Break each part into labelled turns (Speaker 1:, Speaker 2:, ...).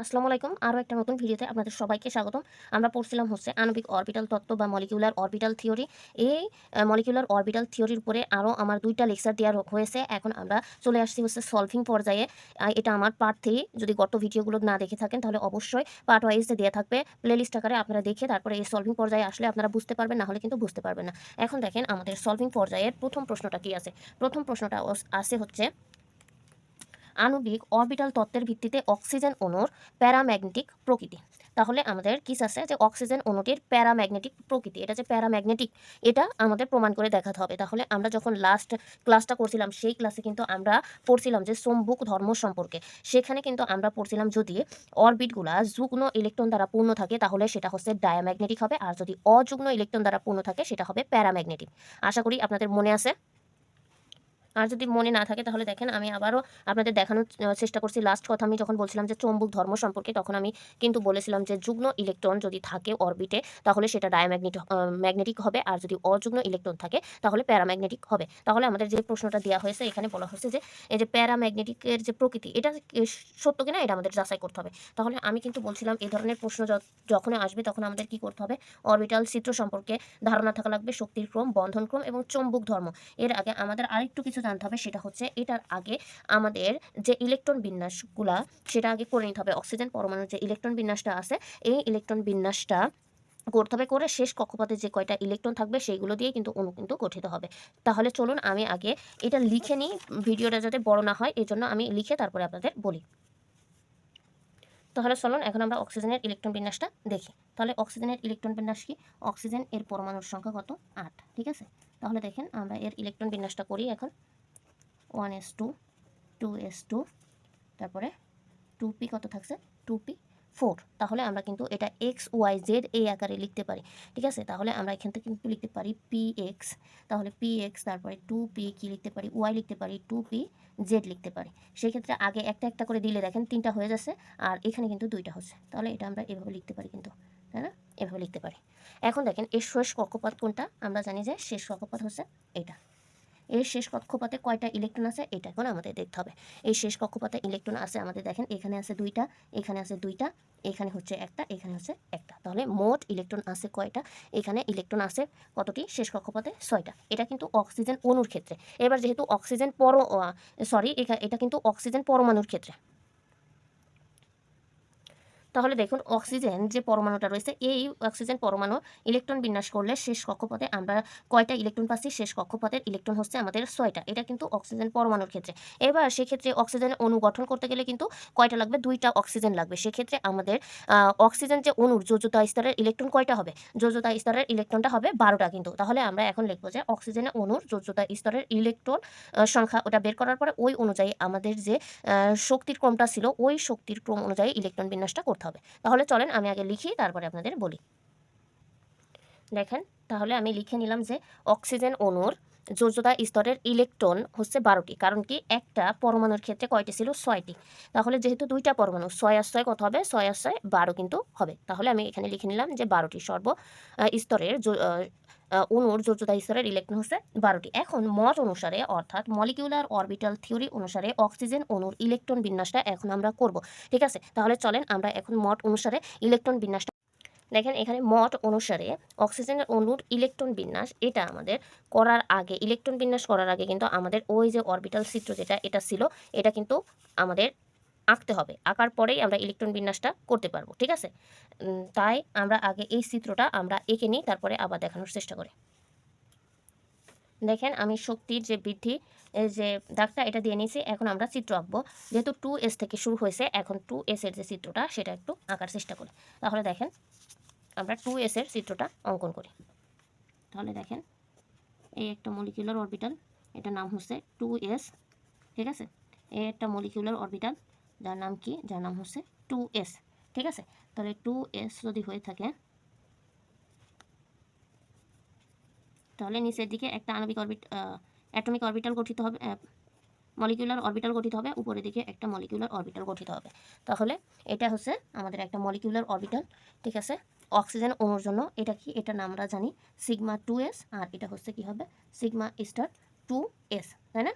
Speaker 1: আসসালামু আলাইকুম। আরও একটা নতুন ভিডিওতে আপনাদের সবাইকে স্বাগতম। আমরা পড়ছিলাম হচ্ছে আণবিক অরবিটাল তত্ত্ব বা মলিকিউলার অরবিটাল থিওরি। এই মলিকিউলার অরবিটাল থিওরির উপরে আরও আমার দুইটা লেকচার দেওয়া হয়েছে। এখন আমরা চলে আসছি হচ্ছে সলভিং পর্যায়ে। এটা আমার পার্ট থ্রি। যদি গত ভিডিওগুলো না দেখে থাকেন, তাহলে অবশ্যই পার্ট ওয়াইজে দেওয়া থাকবে। প্লেলিস্ট আকারে আপনারা দেখে তারপরে এই সলভিং পর্যায়ে আসলে আপনারা বুঝতে পারবেন, না হলে কিন্তু বুঝতে পারবেন না। এখন দেখেন আমাদের সলভিং পর্যায়ের প্রথম প্রশ্নটা কি আছে? প্রথম প্রশ্নটা আছে হচ্ছে আণবিক অরবিটাল তত্ত্বের ভিত্তিতে অক্সিজেন অণুর প্যারাম্যাগনেটিক প্রকৃতি। তাহলে আমাদের কিস আছে যে অক্সিজেন অণুটির প্যারাম্যাগনেটিক প্রকৃতি। এটা যে প্যারাম্যাগনেটিক, এটা আমাদের প্রমাণ করে দেখাতে হবে। তাহলে আমরা যখন লাস্ট ক্লাসটা করছিলাম, সেই ক্লাসে কিন্তু আমরা পড়ছিলাম যে চৌম্বক ধর্ম সম্পর্কে। সেখানে কিন্তু আমরা পড়ছিলাম যদি অরবিটগুলা যুগ্ন ইলেকট্রন দ্বারা পূর্ণ থাকে, তাহলে সেটা হচ্ছে ডায়াম্যাগনেটিক হবে। আর যদি অযুগ্ন ইলেকট্রন দ্বারা পূর্ণ থাকে, সেটা হবে প্যারাম্যাগনেটিক। আশা করি আপনাদের মনে আছে? আর যদি মনে না থাকে তাহলে দেখেন আমি আবারও আপনাদের দেখানোর চেষ্টা করছি। লাস্ট কথা আমি যখন বলছিলাম যে চৌম্বক ধর্ম সম্পর্কে, তখন আমি কিন্তু বলেছিলাম যে যুগ্ন ইলেকট্রন যদি থাকে অরবিটে তাহলে সেটা ডায়াম্যাগনেট ম্যাগনেটিক হবে। আর যদি অযুগ্ন ইলেকট্রন থাকে, তাহলে প্যারাম্যাগনেটিক হবে। তাহলে আমাদের যে প্রশ্নটা দেওয়া হয়েছে, এখানে বলা হয়েছে যে এই যে প্যারাম্যাগনেটিকের যে প্রকৃতি, এটা সত্য কিনা, এটা আমাদের যাচাই করতে হবে। তাহলে আমি কিন্তু বলছিলাম এই ধরনের প্রশ্ন যখন আসবে, তখন আমাদের কি করতে হবে? অরবিটাল চিত্র সম্পর্কে ধারণা থাকা লাগবে, শক্তির ক্রম, বন্ধন ক্রম এবং চৌম্বক ধর্ম। এর আগে আমাদের আরেকটু কিছু জানতে হবে সেটা হচ্ছে এটার আগে আমাদের যে ইলেকট্রন বিন্যাসগুলা, সেটা আগে করে নিতে হবে। অক্সিজেন পরমাণুর যে ইলেকট্রন বিন্যাসটা আছে, এই ইলেকট্রন বিন্যাসটা করতে হবে করে শেষ কক্ষপথে যে কয়টা ইলেকট্রন থাকবে সেইগুলো দিয়ে কিন্তু অণু কিন্তু গঠিত হবে। তাহলে চলুন আমি আগে এটা লিখে নিই, ভিডিওটা যাতে বড় না হয় এই জন্য আমি লিখে তারপরে আপনাদের বলি। তাহলে চলুন এখন আমরা অক্সিজেনের ইলেকট্রন বিন্যাসটা দেখি। তাহলে অক্সিজেনের ইলেকট্রন বিন্যাস কি? অক্সিজেন এর পরমাণুর সংখ্যা কত? আট, ঠিক আছে? তাহলে দেখেন আমরা এর ইলেকট্রন বিন্যাসটা করি এখন। One S two two S two তারপরে টু পি কত থাকছে? টু পি ফোর তাহলে আমরা কিন্তু এটা এক্স ওয়াই জেড এই আকারে লিখতে পারি, ঠিক আছে? তাহলে আমরা এখান থেকে কিন্তু লিখতে পারি পি এক্স তাহলে পি এক্স তারপরে টু পি কী লিখতে পারি? ওয়াই লিখতে পারি টু পি জেড লিখতে পারি। সেই ক্ষেত্রে আগে একটা একটা করে দিলে দেখেন তিনটা হয়ে যাচ্ছে, আর এখানে কিন্তু দুইটা হচ্ছে। তাহলে এটা আমরা এভাবে লিখতে পারি কিন্তু, তাই না? এভাবে লিখতে পারি। এখন দেখেন, এর শেষ কক্ষপথ কোনটা? আমরা জানি যে শেষ কক্ষপথ হচ্ছে এটা। এর শেষ কক্ষপথে কয়টা ইলেকট্রন আছে? এটা এখন আমাদের দেখতে হবে। এই শেষ কক্ষপথে ইলেকট্রন আছে আমাদের দেখেন, এখানে আছে দুইটা, এখানে আছে দুইটা, এখানে হচ্ছে একটা, এখানে হচ্ছে একটা। তাহলে মোট ইলেকট্রন আছে কয়টা? এখানে ইলেকট্রন আছে কতটি শেষ কক্ষপথে ছয়টা। এটা কিন্তু অক্সিজেন অণুর ক্ষেত্রে। এবার যেহেতু অক্সিজেন পর সরি এটা কিন্তু অক্সিজেন পরমাণুর ক্ষেত্রে। তাহলে দেখুন অক্সিজেন যে পরমাণুটা রয়েছে, এই অক্সিজেন পরমাণু ইলেকট্রন বিন্যাস করলে শেষ কক্ষপথে আমরা কয়টা ইলেকট্রন পাচ্ছি? শেষ কক্ষপথের ইলেকট্রন হচ্ছে আমাদের ছয়টা। এটা কিন্তু অক্সিজেন পরমাণুর ক্ষেত্রে। এবার সেক্ষেত্রে অক্সিজেনের অণু গঠন করতে গেলে কিন্তু কয়টা লাগবে? দুইটা অক্সিজেন লাগবে। সেক্ষেত্রে আমাদের অক্সিজেন যে অণুর যোজতা স্তরের ইলেকট্রন কয়টা হবে? যোজতা স্তরের ইলেকট্রনটা হবে বারোটা কিন্তু। তাহলে আমরা এখন লিখব যে অক্সিজেনের অণুর যোজতা স্তরের ইলেকট্রন সংখ্যা ওটা বের করার পরে ওই অনুযায়ী আমাদের যে শক্তির ক্রমটা ছিল, ওই শক্তির ক্রম অনুযায়ী ইলেকট্রন বিন্যাসটা করতে হবে। তাহলে চলেন আমি আগে লিখি, তারপরে আপনাদের বলি। দেখেন, তাহলে আমি লিখে নিলাম যে, অক্সিজেন অণুর যোজতা স্তরের ইলেকট্রন হচ্ছে বারোটি কারণ কি একটা পরমাণুর ক্ষেত্রে কয়টি ছিল? ছয়টি। তাহলে যেহেতু দুইটা পরমাণু ছয় আর ছয় কত হবে? ছয় আর ছয় বারো কিন্তু হবে। তাহলে আমি এখানে লিখে নিলাম যে বারোটি সর্ব স্তরের যো- আহ, আহ, অণুর যোজতা স্তরের ইলেকট্রন হচ্ছে বারোটি। এখন মত অনুসারে অর্থাৎ মলিকিউলার অরবিটাল থিওরি অনুসারে অক্সিজেন অণুর ইলেকট্রন বিন্যাসটা এখন আমরা করব। ঠিক আছে? তাহলে চলেন আমরা এখন মত অনুসারে ইলেকট্রন বিন্যাসটা দেখেন এখানে মত অনুসারে অক্সিজেনের অণুর ইলেকট্রন বিন্যাস, এটা আমাদের করার আগে, ইলেকট্রন বিন্যাস করার আগে কিন্তু আমাদের ওই যে অরবিটাল চিত্র যেটা, এটা ছিল, এটা কিন্তু আমাদের আঁকতে হবে। আঁকার পরেই আমরা ইলেকট্রন বিন্যাসটা করতে পারব, ঠিক আছে? তাই আমরা আগে এই চিত্রটা আমরা এঁকে নিই, তারপরে আবার দেখানোর চেষ্টা করি। দেখেন আমি শক্তির যে বৃদ্ধি যে দাগটা, এটা দিয়ে নিয়েছি, এখন আমরা চিত্র আঁকবো। যেহেতু টু এস থেকে শুরু হয়েছে, এখন টু এস এর যে চিত্রটা সেটা একটু আঁকার চেষ্টা করি। তাহলে দেখেন আমরা টু এস এর চিত্রটা অঙ্কন করি। তাহলে দেখেন, এই একটা মলিকিউলার অরবিটাল এটার নাম হচ্ছে টু এস ঠিক আছে? এই একটা মলিকিউলার অরবিটাল যার নাম কি? যার নাম হচ্ছে টু এস ঠিক আছে? তাহলে টু এস যদি হয়ে থাকে, তাহলে নিচের দিকে একটা আণবিক অরবিট অ্যাটমিক অরবিটাল গঠিত হবে মলিকিউলার অরবিটাল গঠিত হবে, উপরের দিকে একটা মলিকিউলার অরবিটাল গঠিত হবে। তাহলে এটা হচ্ছে আমাদের একটা মলিকিউলার অরবিটাল ঠিক আছে? অক্সিজেন অণুর জন্য। এটা কি? এটা নাম আমরা জানি। সিগমা টু এস আর এটা হচ্ছে কি হবে? সিগমা স্টার টু এস তাই না?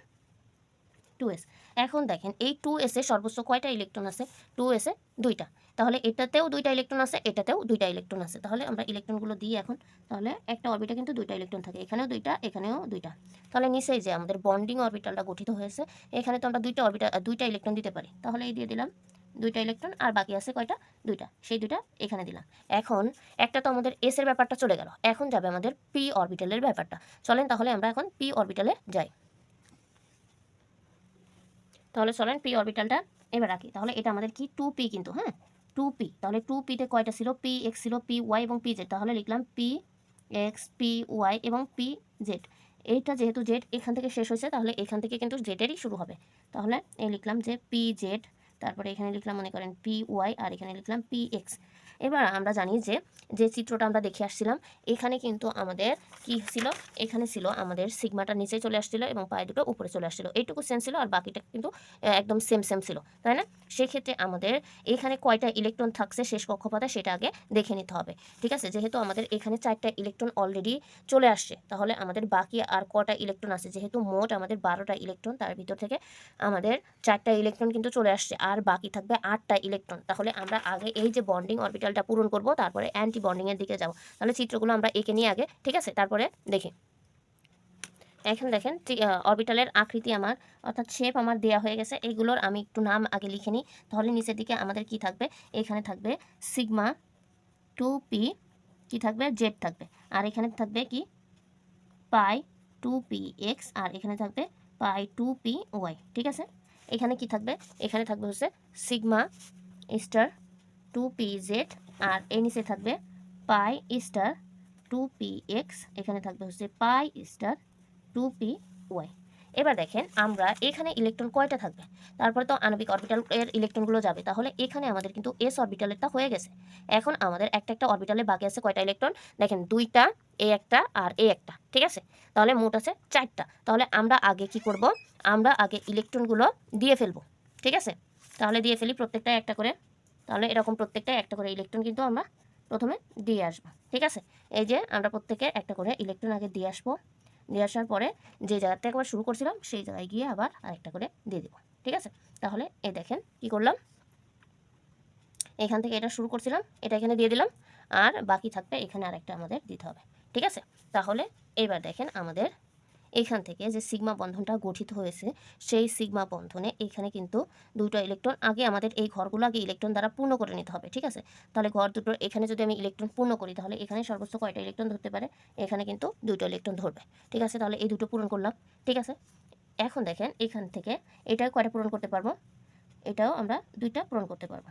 Speaker 1: টু এস এখন দেখেন, এই টু এসে সর্বোচ্চ কয়টা ইলেকট্রন আছে? টু এসে দুইটা। তাহলে এটাতেও দুইটা ইলেকট্রন আছে, এটাতেও দুইটা ইলেকট্রন আছে। তাহলে আমরা ইলেকট্রনগুলো দিই এখন। তাহলে একটা অরবিটে কিন্তু দুইটা ইলেকট্রন থাকে। এখানেও দুইটা এখানেও দুইটা। তাহলে নিচেই যে আমাদের বন্ডিং অরবিটালটা গঠিত হয়েছে, এখানে তো আমরা দুইটা অরবিটাল, দুইটা ইলেকট্রন দিতে পারি। তাহলে এই দিয়ে দিলাম দুইটা ইলেকট্রন আর বাকি আছে কয়টা? দুইটা। সেই দুইটা এখানে দিলাম। এখন একটা তো আমাদের এস এর ব্যাপারটা চলে গেল। এখন যাবে আমাদের পি অরবিটালের ব্যাপারটা। চলেন তাহলে আমরা এখন পি অরবিটালে যাই। তাহলে চলেন পি অরবিটালটা এবার রাখি। তাহলে এটা আমাদের কি? টু পি কিন্তু হ্যাঁ? টু পি তাহলে টু পিতে কয়টা ছিল? পি এক্স ছিল পি ওয়াই এবং পি জেড তাহলে লিখলাম পি এক্স পি ওয়াই এবং পি জেড এইটা যেহেতু জেড এখান থেকে শেষ হয়েছে, তাহলে এখান থেকে কিন্তু জেডেরই শুরু হবে। তাহলে এই লিখলাম যে পি জেড তারপরে এখানে লিখলাম মনে করেন পি ওয়াই আর এখানে লিখলাম পি এক্স এবার আমরা জানি যে যে চিত্রটা আমরা দেখে আসছিলাম, এখানে কিন্তু আমাদের কি ছিল? এখানে ছিল আমাদের সিগমাটা নিচে চলে আসছিল এবং পায়ে দুটো উপরে চলে আসছিল। এইটুকু সেম ছিল আর বাকিটা কিন্তু একদম সেম সেম ছিল, তাই না? সেক্ষেত্রে আমাদের এখানে কয়টা ইলেকট্রন থাকছে শেষ কক্ষপথে সেটা আগে দেখে নিতে হবে, ঠিক আছে? যেহেতু আমাদের এখানে চারটা ইলেকট্রন অলরেডি চলে আসছে, তাহলে আমাদের বাকি আর কটা ইলেকট্রন আছে? যেহেতু মোট আমাদের বারোটা ইলেকট্রন তার ভিতর থেকে আমাদের চারটা ইলেকট্রন কিন্তু চলে আসছে, আর বাকি থাকবে আটটা ইলেকট্রন তাহলে আমরা আগে এই যে বন্ডিং অরবিটালটা পূরণ করব, তারপরে অ্যান্টি বন্ডিংয়ের দিকে যাব। তাহলে চিত্রগুলো আমরা এঁকে নিয়ে আগে, ঠিক আছে? তারপরে দেখি। এখন দেখেন অরবিটালের আকৃতি আমার, অর্থাৎ শেপ আমার দেয়া হয়ে গেছে। এগুলোর আমি একটু নাম আগে লিখে নিই। তাহলে নিচের দিকে আমাদের কি থাকবে? এখানে থাকবে সিগমা টু পি কি থাকবে? জেড থাকবে। আর এখানে থাকবে কি? পাই টু পি এক্স আর এখানে থাকবে পাই টু পি ওয়াই ঠিক আছে? এখানে কি থাকবে? এখানে থাকবে হচ্ছে sigma star two P Z আর এর নিচে থাকবে pi star two P X এখানে থাকবে হচ্ছে pi star two P Y এবার দেখেন, আমরা এখানে ইলেকট্রন কয়টা থাকবে? তারপরে তো আণবিক অরবিটাল এর ইলেকট্রনগুলো যাবে, তাহলে এখানে আমাদের কিন্তু এস অরবিটালেরটা হয়ে গেছে। এখন আমাদের একটা একটা অরবিটালে বাকি আছে কয়টা ইলেকট্রন দেখেন, দুইটা, এ একটা আর এ একটা, ঠিক আছে? তাহলে মোট আছে চারটা। তাহলে আমরা আগে কি করব? আমরা আগে ইলেকট্রনগুলো দিয়ে ফেলব, ঠিক আছে? তাহলে দিয়ে ফেলি প্রত্যেকটায় একটা করে। তাহলে এরকম প্রত্যেকটা একটা করে ইলেকট্রন কিন্তু আমরা প্রথমে দিয়ে আসব, ঠিক আছে? এই যে আমরা প্রত্যেকে একটা করে ইলেকট্রন আগে দিয়ে আসব, দিয়ে আসার পরে যে জায়গা থেকে একবার শুরু করছিলাম, সেই জায়গায় গিয়ে আবার আরেকটা করে দিয়ে দেবো, ঠিক আছে? তাহলে এই দেখেন কি করলাম? এখান থেকে এটা শুরু করছিলাম, এটা এখানে দিয়ে দিলাম, আর বাকি থাকবে এখানে আরেকটা আমাদের দিতে হবে, ঠিক আছে? তাহলে এবার দেখেন আমাদের এখান থেকে যে সিগমা বন্ধনটা গঠিত হয়েছে, সেই সিগমা বন্ধনে এখানে কিন্তু দুটো ইলেকট্রন আগে আমাদের এই ঘরগুলো আগে ইলেকট্রন দ্বারা পূর্ণ করে নিতে হবে, ঠিক আছে? তাহলে ঘর দুটো এখানে যদি আমি ইলেকট্রন পূর্ণ করি, তাহলে এখানে সর্বোচ্চ কয়টা ইলেকট্রন ধরতে পারে? এখানে কিন্তু দুটো ইলেকট্রন ধরবে, ঠিক আছে? তাহলে এই দুটো পূরণ করলাম, ঠিক আছে? এখন দেখেন এখান থেকে এটা কয়টা পূরণ করতে পারব? এটাও আমরা দুইটা পূরণ করতে পারব।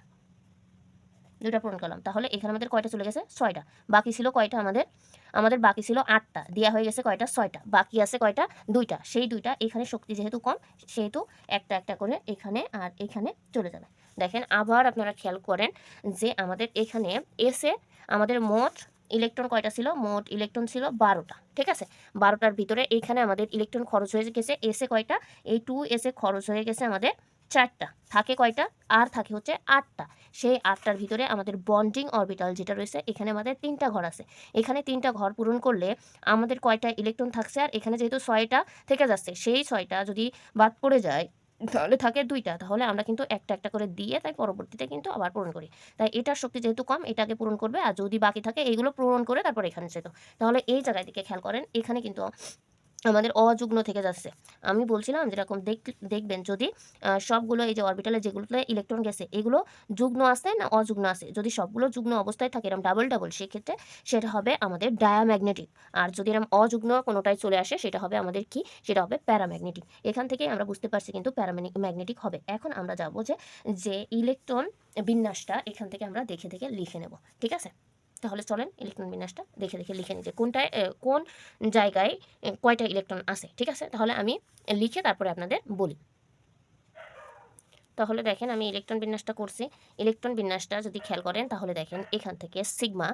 Speaker 1: দুইটা পূরণ করলাম। তাহলে এখানে আমাদের কয়টা চলে গেছে? ছয়টা। বাকি ছিল কয়টা আমাদের? আমাদের বাকি ছিল আটটা। দেওয়া হয়ে গেছে কয়টা? ছয়টা। বাকি আছে কয়টা? দুইটা। সেই দুইটা এখানে শক্তি যেহেতু কম, সেহেতু একটা একটা করে এখানে আর এখানে চলে যাবে। দেখেন, আবার আপনারা খেয়াল করেন যে আমাদের এখানে এসে আমাদের মোট ইলেকট্রন কয়টা ছিল? মোট ইলেকট্রন ছিল বারোটা। ঠিক আছে? বারোটার ভিতরে এখানে আমাদের ইলেকট্রন খরচ হয়ে গেছে। এসে কয়টা? এই টু এসে খরচ হয়ে গেছে আমাদের চারটা। থাকে কয়টা? আর থাকে হচ্ছে আটটা। সেই আটটার ভিতরে আমাদের বন্ডিং অরবিটাল যেটা রয়েছে, এখানে আমাদের তিনটা ঘর আছে। এখানে তিনটা ঘর পূরণ করলে আমাদের কয়টা ইলেকট্রন থাকছে? আর এখানে যেহেতু ছয়টা থেকে যাচ্ছে, সেই ছয়টা যদি বাদ পড়ে যায়, তাহলে থাকে দুইটা। তাহলে আমরা কিন্তু একটা একটা করে দিয়ে তাই পরবর্তীতে কিন্তু আবার পূরণ করি। তাই এটার শক্তি যেহেতু কম, এটাকে পূরণ করবে। আর যদি বাকি থাকে এইগুলো পূরণ করে তারপর এখানে যেত। তাহলে এই জায়গায় দিকে খেয়াল করেন, এখানে কিন্তু আমাদের অযুগ্ন থেকে যাচ্ছে। আমি বলছিলাম যেরকম দেখ, দেখবেন যদি সবগুলো এই যে অরবিটালে যেগুলোতে ইলেকট্রন গেছে, এগুলো যুগ্ন আছে না অযুগ্ন আছে? যদি সবগুলো যুগ্ন অবস্থায় থাকে, এরকম ডাবল ডাবল সেক্ষেত্রে সেটা হবে আমাদের ডায়াম্যাগনেটিক আর যদি এরকম অযুগ্ন কোনোটাই চলে আসে, সেটা হবে আমাদের কি? সেটা হবে প্যারাম্যাগনেটিক এখান থেকে আমরা বুঝতে পারছি কিন্তু প্যারাম্যাগনেটিক হবে। এখন আমরা যাব যে যে ইলেকট্রন বিন্যাসটা এখান থেকে আমরা দেখে দেখে লিখে নেব। ঠিক আছে? তাহলে চলেন ইলেকট্রন বিন্যাসটা দেখে দেখে লিখে নিই যে কোনটায় কোন জায়গায় কয়টা ইলেকট্রন আছে, ঠিক আছে? তাহলে আমি লিখে তারপরে আপনাদের বলি। তাহলে দেখেন আমি ইলেকট্রন বিন্যাসটা করছি। ইলেকট্রন বিন্যাসটা যদি খেয়াল করেন, তাহলে দেখেন এখান থেকে সিগমা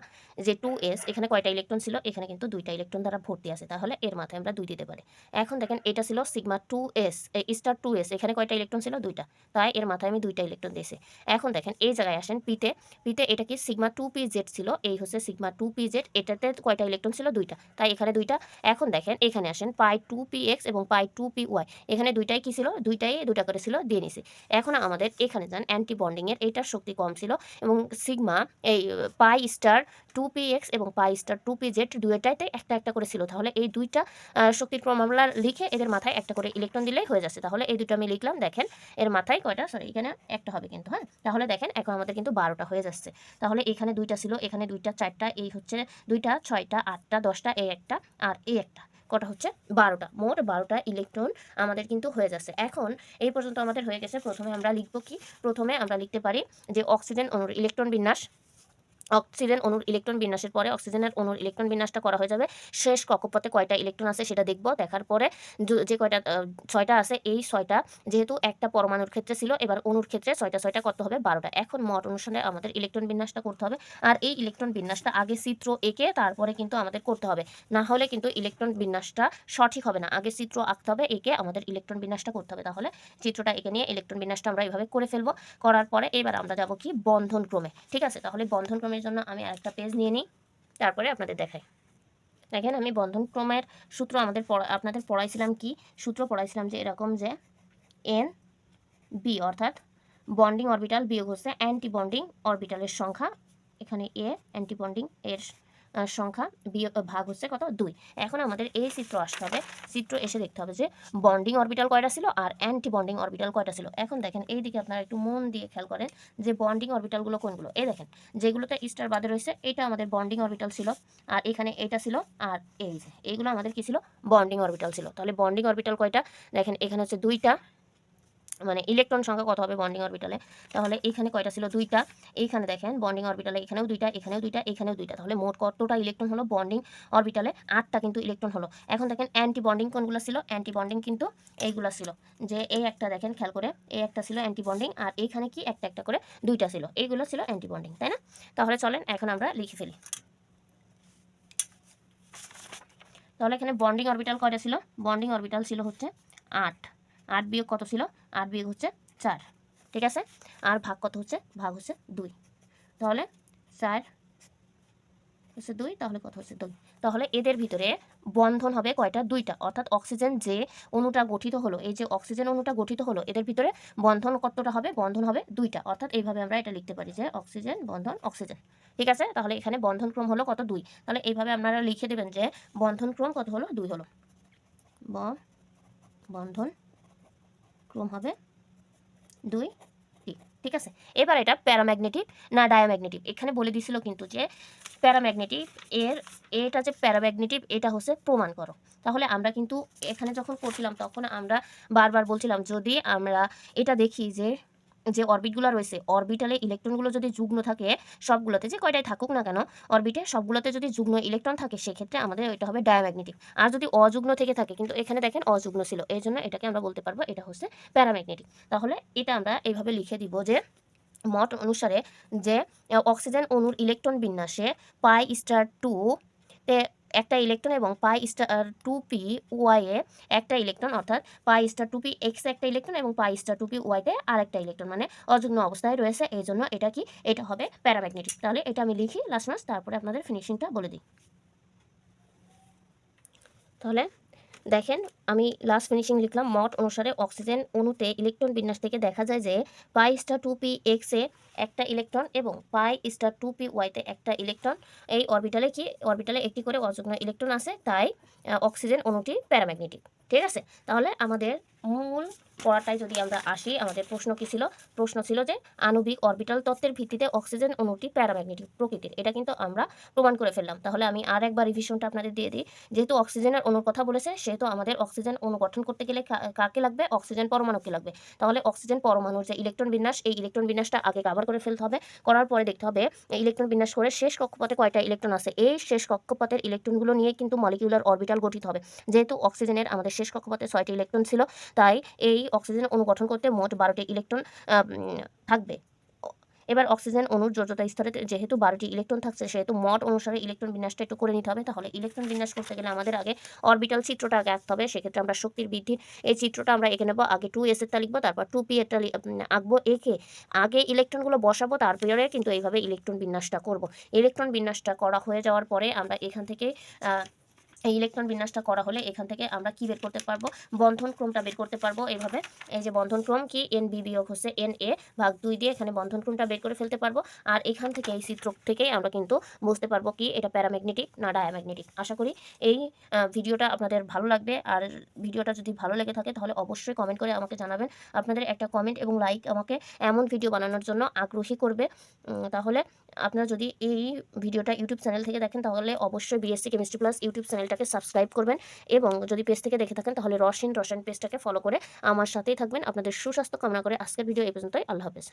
Speaker 1: যে টু এস এখানে কয়টা ইলেকট্রন ছিল? এখানে কিন্তু দুইটা ইলেকট্রন দ্বারা ভর্তি আছে। তাহলে এর মাথায় আমরা দুই দিতে পারি। এখন দেখেন এটা ছিল sigma two S star two S এখানে কয়টা ইলেকট্রন ছিল? দুইটা। তাই এর মাথায় আমি দুইটা ইলেকট্রন দিয়েছি। এখন দেখেন এই জায়গায় আসেন পিতে পিতে এটা কি সিগমা টু পি জেড ছিল? এই হচ্ছে সিগমা টু পি জেড এটাতে কয়টা ইলেকট্রন ছিল? দুইটা। তাই এখানে দুইটা। এখন দেখেন এখানে আসেন পাই টু পি এক্স এবং পাই টু পি ওয়াই এখানে দুইটাই কি ছিল? দুইটাই দুইটা করে ছিল, দিয়ে নিছি। এখন আমাদের এখানে যান অ্যান্টি বন্ডিংয়ের এইটার শক্তি কম ছিল এবং সিগমা এই pi star two P X এবং pi star two P Z দুইটাইতে একটা একটা করে ছিল। তাহলে এই দুইটা শক্তির ক্রম লিখে এদের মাথায় একটা করে ইলেকট্রন দিলেই হয়ে যাচ্ছে। তাহলে এই দুটো আমি লিখলাম, দেখেন এর মাথায় কয়টা? সরি এখানে একটা হবে কিন্তু হ্যাঁ? তাহলে দেখেন এখন আমাদের কিন্তু বারোটা হয়ে যাচ্ছে। তাহলে এখানে দুইটা ছিল, এখানে দুইটা, চারটা, এই হচ্ছে দুইটা, ছয়টা, আটটা, দশটা, এই একটা আর এই একটা। কটা হচ্ছে? বারোটা। মোট বারোটা ইলেকট্রন আমাদের কিন্তু হয়ে যাচ্ছে। এখন এই পর্যন্ত আমাদের হয়ে গেছে। প্রথমে আমরা লিখব কি? প্রথমে আমরা লিখতে পারি যে অক্সিজেন অনুর ইলেকট্রন বিন্যাস অক্সিজেন অণুর ইলেকট্রন বিন্যাসের পরে অক্সিজেনের অণুর ইলেকট্রন বিন্যাসটা করা হয়ে যাবে। শেষ কক্ষপথে কয়টা ইলেকট্রন আছে সেটা দেখব। দেখার পরে যে- কয়টা ছয়টা আছে, এই ছয়টা যেহেতু একটা পরমাণুর ক্ষেত্রে ছিল, এবার অণুর ক্ষেত্রে ছয়টা ছয়টা করতে হবে বারোটা। এখন মঠ অনুসারে আমাদের ইলেকট্রন বিন্যাসটা করতে হবে। আর এই ইলেকট্রন বিন্যাসটা আগে চিত্র এঁকে তারপরে কিন্তু আমাদের করতে হবে। না হলে কিন্তু ইলেকট্রন বিন্যাসটা সঠিক হবে না। আগে চিত্র আঁকতে হবে, এঁকে আমাদের ইলেকট্রন বিন্যাসটা করতে হবে। তাহলে চিত্রটা এঁকে নিয়ে ইলেকট্রন বিন্যাসটা আমরা এইভাবে করে ফেলব। করার পরে এবার আমরা যাব কি? বন্ধন ক্রমে ঠিক আছে? তাহলে বন্ধন ক্রমের জন্য আমি আরেকটা পেজ নিয়ে নিই, তারপরে আপনাদের দেখাই। দেখেন আমি বন্ধন ক্রমের সূত্র আমাদের আপনাদের পড়াইছিলাম কি? সূত্র পড়াইছিলাম যে এরকম যে এন বি অর্থাৎ বন্ডিং অরবিটাল বিয়োগ হচ্ছে অ্যান্টি বন্ডিং অরবিটালের সংখ্যা। এখানে এ অ্যান্টি বন্ডিং এর সংখ্যা ভাগ হচ্ছে কত? দুই। এখন আমাদের এই চিত্র আসতে হবে। চিত্র এসে দেখতে হবে যে বন্ডিং অরবিটাল কয়টা ছিল আর অ্যান্টি বন্ডিং অরবিটাল কয়টা ছিল। এখন দেখেন এই দিকে আপনারা একটু মন দিয়ে খেয়াল করেন যে বন্ডিং অরবিটালগুলো কোনগুলো? এই দেখেন, যেগুলোতে স্টার বাদে রয়েছে, এটা আমাদের বন্ডিং অরবিটাল ছিল আর এখানে এটা ছিল আর এই যে, এইগুলো আমাদের কি ছিল? বন্ডিং অরবিটাল ছিল। তাহলে বন্ডিং অরবিটাল কয়টা? দেখেন, এখানে হচ্ছে দুইটা মানে ইলেকট্রন সংখ্যা কত হবে বন্ডিং অরবিটালে তাহলে এখানে কয়টা ছিল? দুইটা। এইখানে দেখেন বন্ডিং অরবিটালে এখানেও দুইটা এখানেও দুইটা এখানেও দুইটা। তাহলে মোট কতটা ইলেকট্রন হলো? বন্ডিং অরবিটালে আটটা কিন্তু ইলেকট্রন হলো। এখন দেখেন অ্যান্টি বন্ডিং কোনগুলো ছিল? অ্যান্টি বন্ডিং কিন্তু এইগুলো ছিল। যে এই একটা দেখেন, খেয়াল করে, এই একটা ছিল অ্যান্টি বন্ডিং আর এইখানে কি একটা একটা করে দুইটা ছিল। এইগুলো ছিল অ্যান্টি বন্ডিং তাই না? তাহলে চলেন, এখন আমরা লিখে ফেলি। তাহলে এখানে বন্ডিং অরবিটাল কয়টা ছিল? বন্ডিং অরবিটাল ছিল হচ্ছে আট। আট বিয়োগ কত ছিল? আট বিয়োগ হচ্ছে চার। ঠিক আছে? আর ভাগ কত হচ্ছে? ভাগ হচ্ছে দুই। তাহলে চার হচ্ছে দুই, তাহলে কত হচ্ছে দুই? তাহলে এদের ভিতরে বন্ধন হবে কয়টা? দুইটা। অর্থাৎ অক্সিজেন যে অণুটা গঠিত হলো, এই যে অক্সিজেন অণুটা গঠিত হলো, এদের ভিতরে বন্ধন কতটা হবে? বন্ধন হবে দুইটা। অর্থাৎ এইভাবে আমরা এটা লিখতে পারি যে অক্সিজেন, বন্ধন, অক্সিজেন। ঠিক আছে? তাহলে এখানে বন্ধন ক্রম হলো কত? দুই। তাহলে এইভাবে আপনারা লিখে দেবেন যে বন্ধন ক্রম কত হলো? দুই হলো। বন্ধন ক্রম হবে। দুই ঠিক আছে? এবার এটা প্যারাম্যাগনেটিক না ডায়াম্যাগনেটিক এখানে বলে দিছিল কিন্তু যে প্যারাম্যাগনেটিক এর, এটা যে প্যারাম্যাগনেটিক এটা হচ্ছে প্রমাণ করো। তাহলে আমরা কিন্তু এখানে যখন করছিলাম তখন আমরা বারবার বলছিলাম, যদি আমরা এটা দেখি যে যে অরবিটগুলো রয়েছে অরবিটালে ইলেকট্রনগুলো যদি যুগ্ম থাকে সবগুলোতে যে কয়টাই থাকুক না কেন অরবিটে সবগুলোতে যদি যুগ্ম ইলেকট্রন থাকে, সেক্ষেত্রে আমাদের এটা হবে ডায়াম্যাগনেটিক আর যদি অযুগ্ম থেকে থাকে, কিন্তু এখানে দেখেন অযুগ্ম ছিল, এই জন্য এটাকে আমরা বলতে পারব এটা হচ্ছে প্যারাম্যাগনেটিক তাহলে এটা আমরা এইভাবে লিখে দিব যে মট অনুসারে যে, অক্সিজেন অণুর ইলেকট্রন বিন্যাসে পাই স্টার টু তে একটা ইলেকট্রন এবং পাই স্টার টু পি ওয়াইয়ে একটা ইলেকট্রন অর্থাৎ পাই স্টার টু পি এক্সে একটা ইলেকট্রন এবং পাই স্টার টু পি ওয়াইতে আর একটা ইলেকট্রন মানে অযুগ্ন অবস্থায় রয়েছে, এই জন্য এটা কি, এটা হবে প্যারাম্যাগনেটিক তাহলে এটা আমি লিখি লাস্ট মাস তারপরে আপনাদের ফিনিশিংটা বলে দিই। তাহলে দেখেন, আমি লাস্ট ফিনিশিং লিখলাম, মট অনুসারে অক্সিজেন অনুতে ইলেকট্রন বিন্যাস থেকে দেখা যায় যে পাই স্টার টু পি এক্সে একটা ইলেকট্রন এবং পাই স্টার টু পি ওয়াইতে একটা ইলেকট্রন এই অরবিটালে কি? অরবিটালে একটি করে অযুগ্ন ইলেকট্রন আছে, তাই অক্সিজেন অণুটি প্যারাম্যাগনেটিক ঠিক আছে? তাহলে আমাদের মূল পড়াটায় যদি আমরা আসি, আমাদের প্রশ্ন কি ছিল? প্রশ্ন ছিল যে আণবিক অরবিটাল তত্ত্বের ভিত্তিতে অক্সিজেন অণুটি প্যারাম্যাগনেটিক প্রকৃতির। এটা কিন্তু আমরা প্রমাণ করে ফেললাম। তাহলে আমি আর একবার রিভিশনটা আপনাদের দিয়ে দিই। যেহেতু অক্সিজেনের অণুর কথা বলেছে, সেহেতু আমাদের অক্সিজেন অণু গঠন করতে গেলে কাকে লাগবে? অক্সিজেন পরমাণুকে লাগবে। তাহলে অক্সিজেন পরমাণুর যে ইলেকট্রন বিন্যাস, এই ইলেকট্রন বিন্যাসটা আগে কভার করে ফেলতে হবে। করার পরে দেখতে হবে ইলেকট্রন বিন্যাস করে শেষ কক্ষপথে কয়টা ইলেকট্রন আছে? এই শেষ কক্ষপথের ইলেকট্রনগুলো নিয়ে কিন্তু মলিকিউলার অরবিটাল গঠিত হবে। যেহেতু অক্সিজেনের আমাদের শেষ কক্ষপথে ছয়টি ইলেকট্রন ছিল, তাই এই অক্সিজেন অণু গঠন করতে মোট বারোটি ইলেকট্রন থাকবে। এবার অক্সিজেন অণুর যোজ্যতা স্তরে যেহেতু বারোটি ইলেকট্রন থাকছে, সেহেতু মড অনুসারে ইলেকট্রন বিন্যাসটা একটু করে নিতে হবে। তাহলে ইলেকট্রন বিন্যাস করতে গেলে আমাদের আগে অরবিটাল চিত্রটা আগে আঁকতে হবে, সেক্ষেত্রে আমরা শক্তির বৃদ্ধির এই চিত্রটা আমরা এঁকে নেব। আগে টু এস এরটা লিখব, তারপর টু পি এরটা আঁকবো, এঁকে আগে ইলেকট্রনগুলো বসাবো, তারপরে কিন্তু এইভাবে ইলেকট্রন বিন্যাসটা করব। ইলেকট্রন বিন্যাসটা করা হয়ে যাওয়ার পরে আমরা এখান থেকে এই ইলেকট্রন বিন্যাসটা করা হলে এখান থেকে আমরা কি বের করতে পারব? বন্ধন ক্রমটা বের করতে পারব এইভাবে এই যে বন্ধন ক্রম কি? এন বি বিয়োগ হচ্ছে এন এ ভাগ দুই দিয়ে এখানে বন্ধন ক্রমটা বের করে ফেলতে পারব। আর এখান থেকে এই চিত্র থেকেই আমরা কিন্তু বুঝতে পারব কি এটা প্যারাম্যাগনেটিক না ডায়াম্যাগনেটিক আশা করি এই ভিডিওটা আপনাদের ভালো লাগবে। আর ভিডিওটা যদি ভালো লেগে থাকে তাহলে অবশ্যই কমেন্ট করে আমাকে জানাবেন। আপনাদের একটা কমেন্ট এবং লাইক আমাকে এমন ভিডিও বানানোর জন্য আগ্রহী করবে। তাহলে আপনারা যদি এই ভিডিওটা ইউটিউব চ্যানেল থেকে দেখেন তাহলে অবশ্যই বিএসসি কেমিস্ট্রি প্লাস ইউটিউব চ্যানেলটাকে সাবস্ক্রাইব করবেন এবং যদি পেজ থেকে দেখে থাকেন, তাহলে রসিন রসায়ন পেজটাকে ফলো করে আমার সাথেই থাকবেন। আপনাদের সুস্বাস্থ্য কামনা করে আজকের ভিডিও এই পর্যন্তই। আল্লাহ হাফেজ।